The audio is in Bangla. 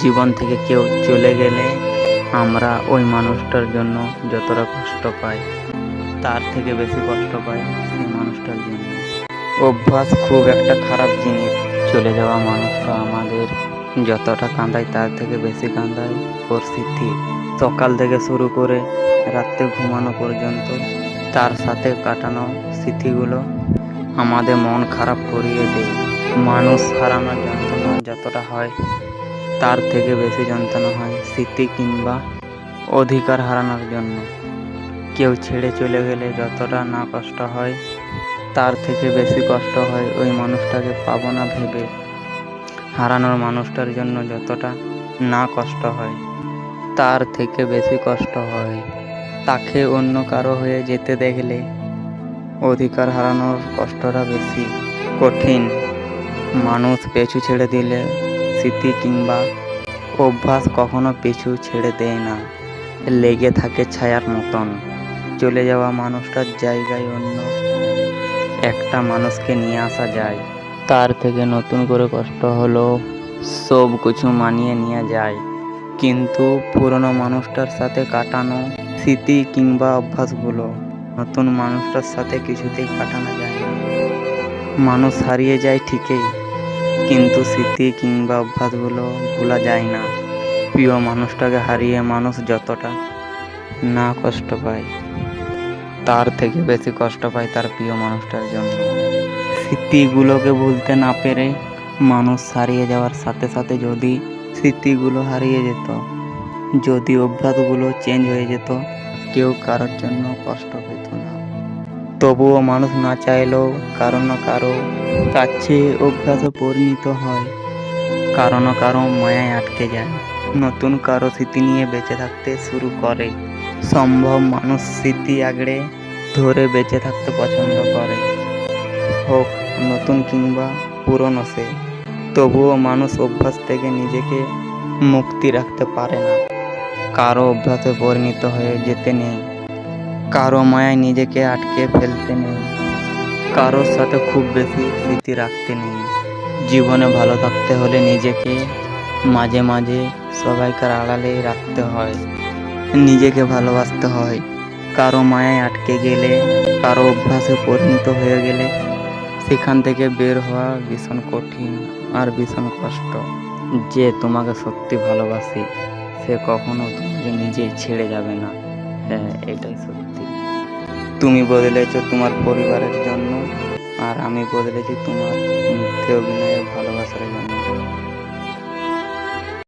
জীবন থেকে কেউ চলে গেলে আমরা ওই মানুষটার জন্য যতটা কষ্ট পাই, তার থেকে বেশি কষ্ট পাই সেই মানুষটার জন্য। অভ্যাস খুব একটা খারাপ জিনিস। চলে যাওয়া মানুষটা আমাদের যতটা কাঁদায়, তার থেকে বেশি কাঁদায় পরিস্থিতি সকাল থেকে শুরু করে রাত্রে ঘুমানো পর্যন্ত তার সাথে কাটানো স্মৃতিগুলো আমাদের মন খারাপ করিয়ে দেয়। মানুষ হারানোর যন্ত্রণা যতটা হয় তার থেকে বেশি যন্ত্রণা হয় স্মৃতি কিংবা অধিকার হারানোর জন্য। কেউ ছেড়ে চলে গেলে যতটা না কষ্ট হয়, তার থেকে বেশি কষ্ট হয় ওই মানুষটাকে পাবো না ভেবে। হারানোর মানুষটার জন্য যতটা না কষ্ট হয়, তার থেকে বেশি কষ্ট হয়। তাকে অন্য কারও হয়ে যেতে দেখলে অধিকার হারানোর কষ্টটা বেশি কঠিন। মানুষ পেছু ছেড়ে দিলে স্মৃতি কিংবা অভ্যাস কখনো পিছু ছেড়ে দেয় না। লেগে থাকে ছায়ার মতন। চলে যাওয়া মানুষটার জায়গায় অন্য একটা মানুষকে নিয়ে আসা যায়। তার থেকে নতুন করে কষ্ট হলো সব কিছু মানিয়ে নিয়ে যায়। কিন্তু পুরনো মানুষটার সাথে কাটানো স্মৃতি কিংবা অভ্যাসগুলো নতুন মানুষটার সাথে কিছুতেই কাটানো যায় না। মানুষ হারিয়ে যায় ঠিকই। কিন্তু স্মৃতি কিংবা অভ্যাসগুলো ভোলা যায় না। প্রিয় মানুষটাকে হারিয়ে মানুষ যতটা না কষ্ট পায়, তার থেকে বেশি কষ্ট পায় তার প্রিয় মানুষটার জন্য। স্মৃতিগুলোকে ভুলতে না পেরে মানুষ হারিয়ে যাওয়ার সাথে সাথে যদি স্মৃতিগুলো হারিয়ে যেত, যদি অভ্যাসগুলো চেঞ্জ হয়ে যেত, কেউ কারোর জন্য কষ্ট পেত না। তবুও মানুষ না চাইলেও কারও না কারও কাছে অভ্যাসে পরিণত হয়। কারও না কারও মায়ায় আটকে যায়। নতুন কারও স্মৃতি নিয়ে বেঁচে থাকতে শুরু করে। সম্ভব মানুষ স্মৃতি আগড়ে ধরে বেঁচে থাকতে পছন্দ করে। হোক, নতুন কিংবা পুরনো সে, তবুও মানুষ অভ্যাস থেকে নিজেকে মুক্তি রাখতে পারে না। কারও অভ্যাসে পরিণত হয়ে যেতে নেই। কারও মায়ায় নিজেকে আটকে ফেলতে নেই। কারোর সাথে খুব বেশি স্মৃতি রাখতে নেই। জীবনে ভালো থাকতে হলে নিজেকে মাঝে মাঝে সবাইকার আড়ালে রাখতে হয়। নিজেকে ভালোবাসতে হয়। কারও মায়ায় আটকে গেলে, কারও অভ্যাসে পরিণত হয়ে গেলে সেখান থেকে বের হওয়া ভীষণ কঠিন আর ভীষণ কষ্ট। যে তোমাকে সত্যি ভালোবাসে, সে কখনো তোমাকে নিজে ছেড়ে যাবে না। এটাই সত্যি। তুমি বদলেছ তোমার পরিবারের জন্য, আর আমি বদলেছি তোমার মিথ্যে অভিনয়ের ভালোবাসার জন্য।